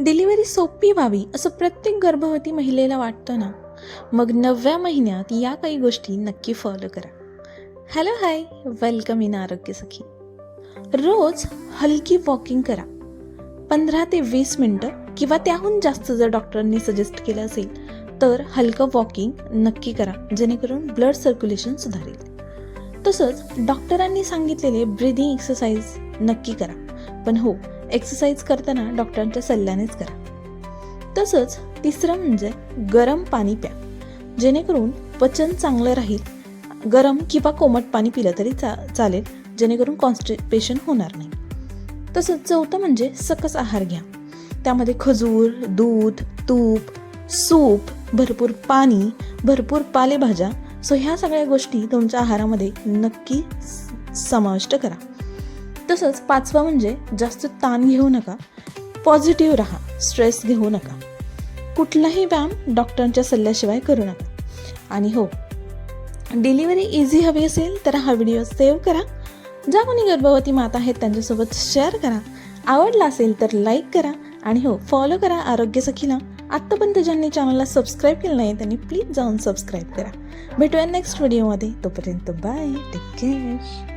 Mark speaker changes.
Speaker 1: Delivery सोपी व्हावी असं प्रत्येक गर्भवती महिलेला वाटतं ना? मग नवव्या महिन्यात या काही गोष्टी नक्की फॉलो करा. हॅलो हाय वेलकम इन आरोग्य सखी. रोज हलकी वॉकिंग करा. पंधरा ते वीस मिनटं किंवा त्याहून जास्त जर डॉक्टरांनी सजेस्ट केलं असेल तर हलकं वॉकिंग नक्की करा जेणेकरून ब्लड सर्क्युलेशन सुधारेल. तसंच डॉक्टरांनी सांगितलेले ब्रिदिंग एक्सरसाइज नक्की करा. पण हो एक्सरसाइज करताना डॉक्टरांच्या सल्ल्यानेच करा. तसंच तिसरं म्हणजे गरम पाणी प्या. जेणेकरून पचन चांगलं राहील. गरम किंवा कोमट पाणी पिलं तरी चा चालेल जेणेकरून कॉन्स्टिपेशन होणार नाही. तसंच चौथं म्हणजे सकस आहार घ्या. त्यामध्ये खजूर दूध तूप सूप भरपूर पाणी भरपूर पालेभाज्या. सो ह्या सगळ्या गोष्टी तुमच्या आहारामध्ये नक्की समाविष्ट करा. तसंच पाचवा म्हणजे जास्त ताण घेऊ नका पॉझिटिव्ह राहा स्ट्रेस घेऊ नका. कुठलाही व्यायाम डॉक्टरांच्या सल्ल्याशिवाय करू नका. आणि हो डिलिव्हरी इझी हवी असेल तर हा व्हिडिओ सेव्ह करा. ज्या कोणी गर्भवती माता आहेत त्यांच्यासोबत शेअर करा. आवडला असेल तर लाईक करा आणि हो फॉलो करा आरोग्य सखीला. आत्तापर्यंत ज्यांनी चॅनलला सबस्क्राईब केलं नाही त्यांनी प्लीज जाऊन सबस्क्राईब करा. भेटूया नेक्स्ट व्हिडिओमध्ये तोपर्यंत बाय टेक केअर